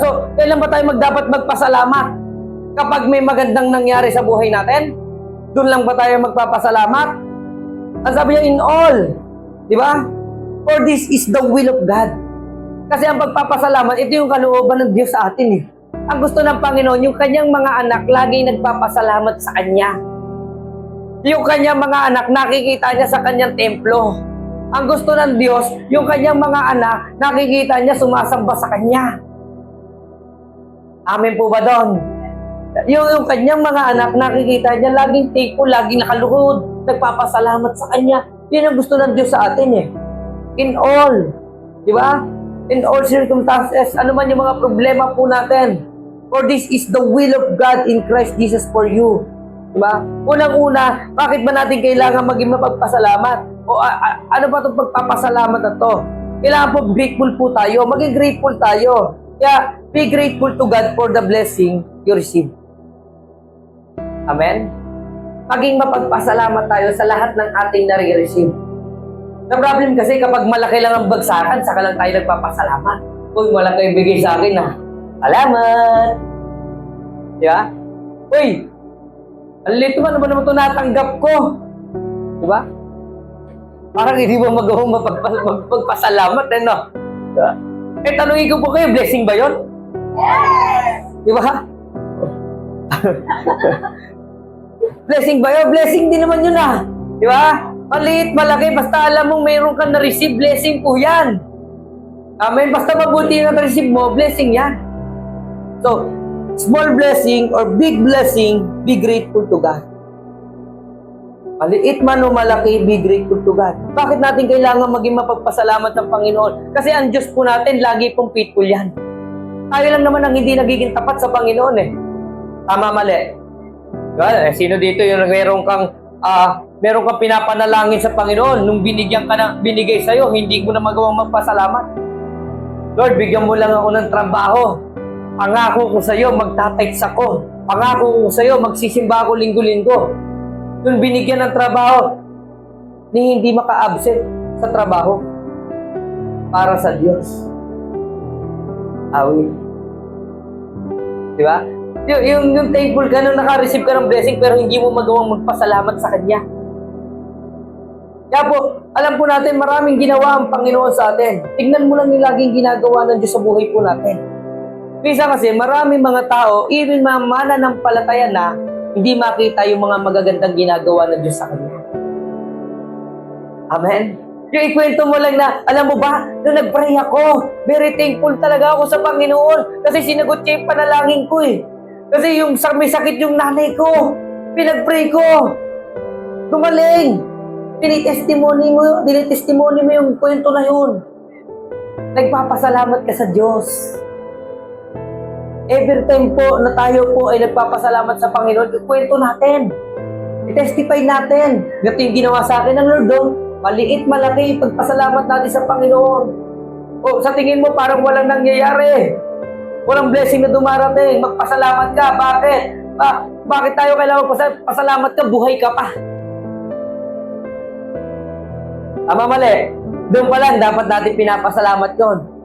So, kailan ba tayo magdapat magpasalamat? Kapag may magandang nangyari sa buhay natin? Doon lang ba tayo magpapasalamat? Ang sabi niya, in all. Di ba? For this is the will of God. Kasi ang pagpapasalamat, ito yung kalooban ng Diyos sa atin eh. Ang gusto ng Panginoon, yung kanyang mga anak lagi nagpapasalamat sa Kanya. Yung kanyang mga anak, nakikita niya sa kanyang templo. Ang gusto ng Diyos, yung kanyang mga anak, nakikita niya sumasamba sa Kanya. Amen po ba doon? Yung, yung kanyang mga anak, nakikita niya laging thankful, laging nakaluhod, nagpapasalamat sa Kanya. Yun ang gusto ng Diyos sa atin eh. In all. Di ba? In all circumstances, ano man yung mga problema po natin. For this is the will of God in Christ Jesus for you. Diba? Unang-una, bakit ba natin kailangan maging mapagpasalamat? O a- a- ano ba itong pagpapasalamat na to? Kailangan po grateful po tayo. Maging grateful tayo. Kaya, be grateful to God for the blessing you receive. Amen? Maging mapagpasalamat tayo sa lahat ng ating nare-receive. The problem kasi kapag malaki lang ang bagsakan, saka lang tayo nagpapasalamat. Uy, malaki yung bigay sa akin ha. Salamat! Di ba? Uy, ang lito man naman naman ito natanggap ko. Di ba? Parang hindi mo magawang mapagpa- magpagpasalamat, eh, no? Di ba? Eh, tanongin ko po kayo, blessing ba yun? Yes! Di ba? blessing ba yun? Blessing din naman yun, ah. Di ba? Maliit, malaki, basta alam mong mayroon kang na-receive, blessing po yan. Amen? Basta mabuti yung na-receive mo, blessing yan. So, small blessing or big blessing, be grateful to God. Maliit man o malaki, be grateful to God. Bakit natin kailangan maging mapagpasalamat ng Panginoon? Kasi ang Diyos po natin, lagi pong faithful yan. Tayo lang naman ang hindi nagiging tapat sa Panginoon eh. Tama, mali. Well, eh, sino dito yung meron kang ah meron kang pinapanalangin sa Panginoon nung binigyan ka na binigay sa iyo, hindi mo na magawang magpasalamat. Lord, bigyan mo lang ako ng trabaho. Pangako ko sa iyo, magtatights ako. Pangako ko sa iyo, magsisimba ako linggo-linggo. Nung binigyan ng trabaho, ni hindi maka-absent sa trabaho para sa Diyos. Awi. Di ba? Yung, yung, yung thankful ka nung naka-receive ka ng blessing pero hindi mo magawang magpasalamat sa Kanya. Kaya po, alam po natin maraming ginawa ang Panginoon sa atin. Tignan mo lang yung laging ginagawa ng Diyos sa buhay po natin. Minsan kasi maraming mga tao, even mga mananampalataya na, hindi makita yung mga magagandang ginagawa ng Diyos sa kanila. Amen? Yung ikwento mo lang na, alam mo ba, nung nag-pray ako, very thankful talaga ako sa Panginoon kasi sinagot niya yung panalangin ko eh. Kasi yung may sakit yung nanay ko, pinag-pray ko. Gumaling. Tinitestimony mo, tinitestimony mo yung kwento na yun. Nagpapasalamat ka sa Diyos. Every time po na tayo po ay nagpapasalamat sa Panginoon, kwento natin. I-testify natin. Ganito yung ginawa sa akin ng Lord, oh. Maliit, malaki, pagpasalamat natin sa Panginoon. O, sa tingin mo, parang walang nangyayari. Walang blessing na dumarating. Magpasalamat ka. Bakit? Ba bakit tayo kailangan pasalamat ka? Buhay ka pa. Tama mali. Doon pa lang, dapat natin pinapasalamat yon.